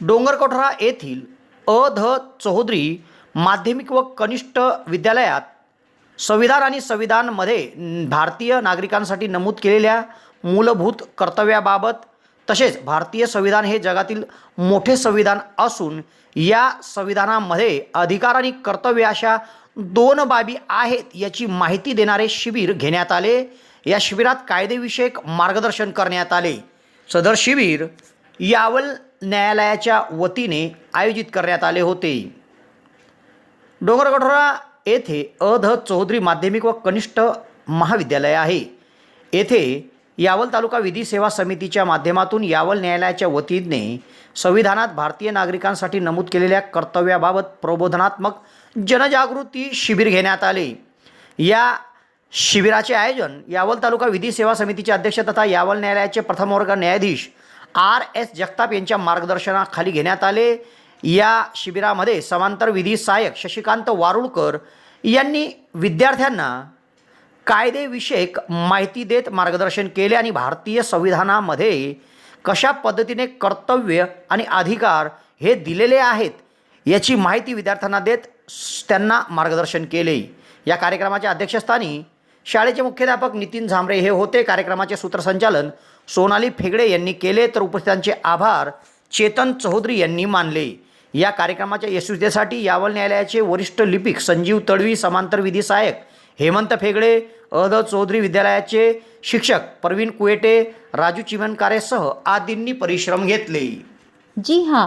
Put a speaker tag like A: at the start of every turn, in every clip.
A: डोंगरकोठरा येथील अ ध चौधरी माध्यमिक व कनिष्ठ विद्यालयात संविधान आणि संविधानमध्ये भारतीय नागरिकांसाठी नमूद केलेल्या मूलभूत कर्तव्याबाबत तसेच भारतीय संविधान हे जगातील मोठे संविधान असून या संविधानामध्ये अधिकार आणि कर्तव्य अशा दोन बाबी आहेत याची माहिती देणारे शिबिर घेण्यात आले. या शिबिरात कायदेविषयक मार्गदर्शन करण्यात आले. सदर शिबिर यावल न्यायालयाच्या वतीने आयोजित करण्यात आले होते. डोंगरगढोरा येथे अ ध चौधरी माध्यमिक व कनिष्ठ महाविद्यालय आहे. येथे यावल तालुका विधी सेवा समितीच्या माध्यमातून यावल न्यायालयाच्या वतीने संविधानात भारतीय नागरिकांसाठी नमूद केलेल्या कर्तव्याबाबत प्रबोधनात्मक जनजागृती शिबिर घेण्यात आले. या शिबिराचे आयोजन यावल तालुका विधी सेवा समितीचे अध्यक्ष तथा यावल न्यायालयाचे प्रथम वर्ग न्यायाधीश आर एस जगताप यांच्या मार्गदर्शनाखाली घेण्यात आले. या शिबिरामध्ये समांतर विधी सहाय्यक शशिकांत वारुळकर यांनी विद्यार्थ्यांना कायदेविषयक माहिती देत मार्गदर्शन केले आणि भारतीय संविधानामध्ये कशा पद्धतीने कर्तव्य आणि अधिकार हे दिलेले आहेत याची माहिती विद्यार्थ्यांना देत त्यांना मार्गदर्शन केले. या कार्यक्रमाच्या अध्यक्षस्थानी शाळेचे मुख्याध्यापक नितीन झांबरे हे होते. कार्यक्रमाचे सूत्रसंचालन सोनाली फेगडे यांनी केले तर उपस्थितांचे आभार. चेतन चौधरी यांनी मानले. या कार्यक्रमाच्या यशस्वीतेसाठी यावल न्यायालयाचे वरिष्ठ लिपिक संजीव तडवी समांतर विधी सहाय्यक हेमंत फेगडे अद चौधरी विद्यालयाचे शिक्षक प्रवीण कुएटे राजू चिमनकारेसह आदींनी परिश्रम घेतले.
B: जी हां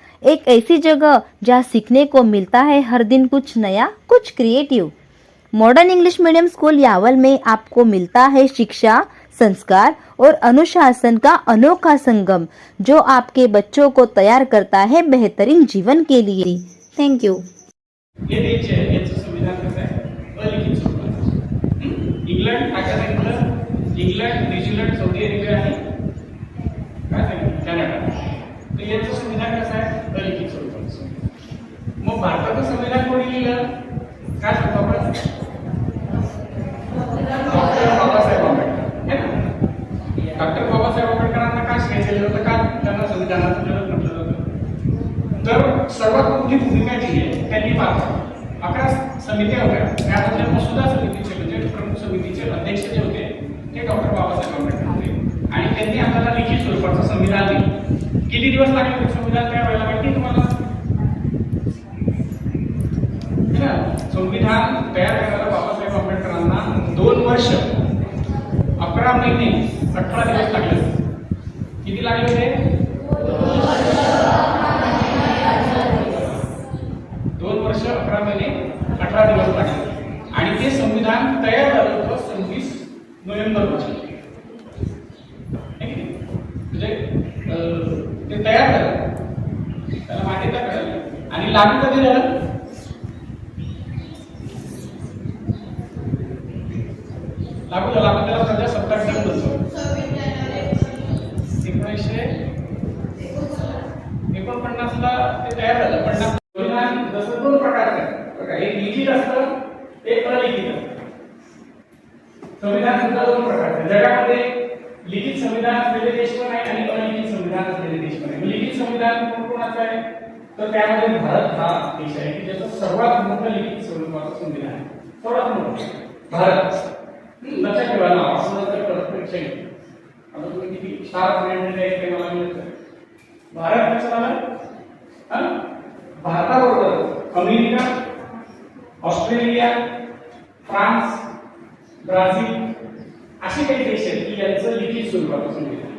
B: एक ऐसी जगह जहाँ सीखने को मिलता है हर दिन कुछ नया, कुछ creative modern English medium school Yawal में आपको मिलता है शिक्षा, संस्कार और अनुशासन का अनोखा संगम, जो आपके बच्चों को तैयार करता है बेहतरीन जीवन के लिए। थैंक यू
C: हे। याचं हं? इंग्लंड काय अरेबिया सांगितलं कॅनडा। तर याचं संविधान कसं भारताचं संविधान कोणी लिहिलं काय सांगतो आपण? डॉक्टर बाबासाहेब आंबेडकर. डॉक्टर बाबासाहेब आंबेडकरांना काय श्रेय दिलं होतं का त्यांना संविधानाचं जनक म्हटलं जातं तर सर्वात मोठी भूमिका जी आहे त्यांनी पार पाडली. अकरा समित्या होत्या. त्यामध्ये मसुदा समितीचे म्हणजे प्रमुख समितीचे अध्यक्ष जे होते ते डॉक्टर बाबासाहेब आंबेडकर होते. आणि त्यांनी आपल्याला लिखित स्वरूपाचं संविधान दिलं. किती दिवस लागले संविधान त्या वेळेला माहिती तुम्हाला है ना? संविधान तयार करायला बाबासाहेब आंबेडकरांना दोन वर्ष अकरा महिने अठरा दिवस लागले. किती लागले होते दोन वर्ष अकरा महिने अठरा दिवस लागले. आणि ते संविधान तयार झालं होतं सव्वीस नोव्हेंबर रोजी. म्हणजे ते तयार झालं. त्याला मान्यता कळाली. आणि लागू कधी झालं? लागू झाला आपण त्याला सध्या दिन म्हणतो एकोणीसशे एकोणपन्नासला ते तयार झालं पन्नास संविधान जसं दोन प्रकारचं आहे बघा, एक लिखित असतं एक अलिखित संविधान सुद्धा दोन प्रकार आहे. जगामध्ये लिखित संविधान असलेले देश पण आहे आणि अलिखित संविधान असलेले देश पण आहे. लिखित संविधान कोणकोणाचं आहे? तर त्यामध्ये भारत हा देश आहे की ज्याचं सर्वात मोठं लिखित स्वरूपाचं संविधान आहे. सर्वात मोठं. भारत. लक्षात ठेवा ना असं परफेक्शन परत आता तुम्ही किती शार्प मेंटेन आहे ते मला मिळतं भारत कसं झालं? भारताबरोबर अमेरिका ऑस्ट्रेलिया फ्रान्स ब्राझील असे काही देश आहेत की यांचं लिखित स्वरूपाचं संविधान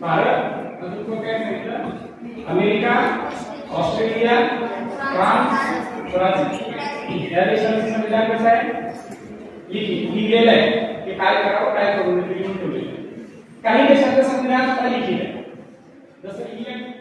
C: भारत अजून कोण काय सांगितलं? America Australia France Brazil. या देशांचं संविधान कसं आहे? लिहिलेलं आहे. की काय करावं काय करू नये लिहून ठेवलेलं आहे. काही देशांचं संविधान सुद्धा लिहिलेलं आहे. जसं इंग्लंड